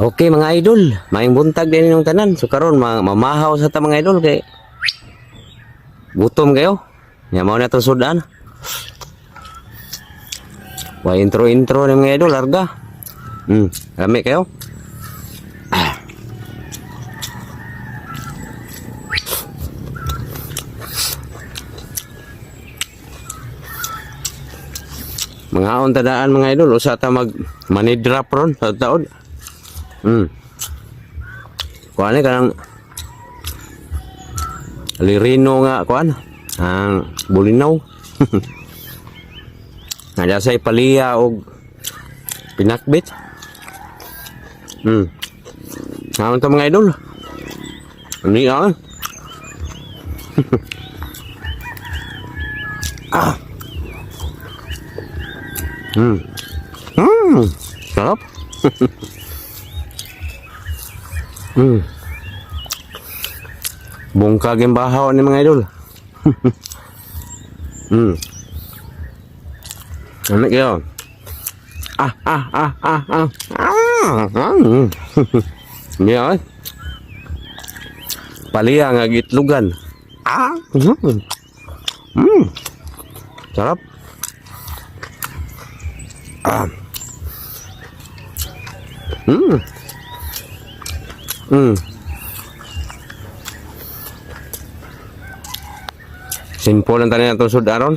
Okay mga idol, maing buntag din yung tanan. So karon ma mamahaw sa ta mga idol kay gutom kayo. Nya mao na to sudan. Wa intro intro ni mga idol larga. Hmm, rami kayo. Mga on tadaan mga idol, usa ta mag money drop ron sa taon. Hmm. Kuan ni kanang lirino nga kuan. Ang bulinaw. Nga say paliya og pinakbit. Hmm. Nga to mga idol. Ani ah. ah. Hmm. Hmm. Sarap. Hmm. Bungkag yung bahaw ni mga idol. hmm. Ano kayo? Ah, ah, ah, ah, ah. Ah, ah. hmm. Hindi ay. Paliya nga gitlugan. Ah. Hmm. Sarap. Ah. Hmm. Hmm. Simple lang tayo itong sudaron.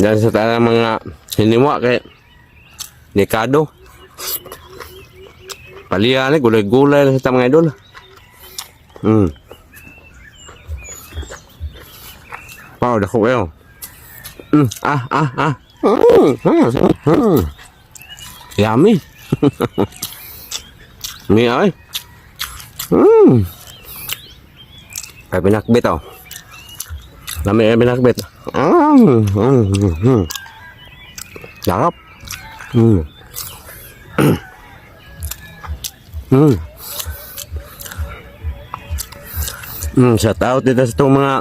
Diyan sa tayo mga hiniwa kay Nikado. Palihan eh, gulay-gulay lang sa mga idol. Hmm. Wow, dako kayo. Hmm. Ah, ah, ah. Hmm. Hmm. Hmm. Yummy. May ay. Hmm. Ay pinakbit oh. Lami ay pinakbit. Mm. Mm. Mm. Sarap. Mm. mm. Mm, shout out dito sa itong mga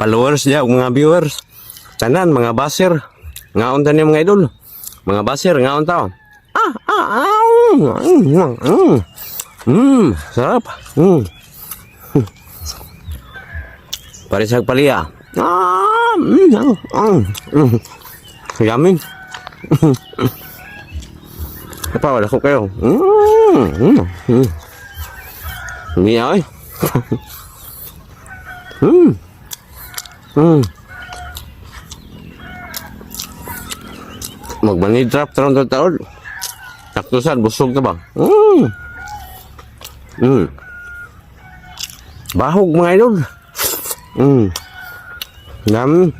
followers niya, mga viewers. Tanan, mga baser. Ngaon ta niya mga idol. Mga baser, ngaon ta. Ah, ah, ah. Mm, mm, mm. Mm, sarap. Mm. Parisag paliya. Ah, mm, ah, ah, mm. Yummy. Apa wala ko kayo. Mm, mm, mm. Hindi ay. mm. Mm. Magmani drop taon taon taon. Taktusan, busog na ba? Mm. Mm. Bahog mga idol. Mm. nắm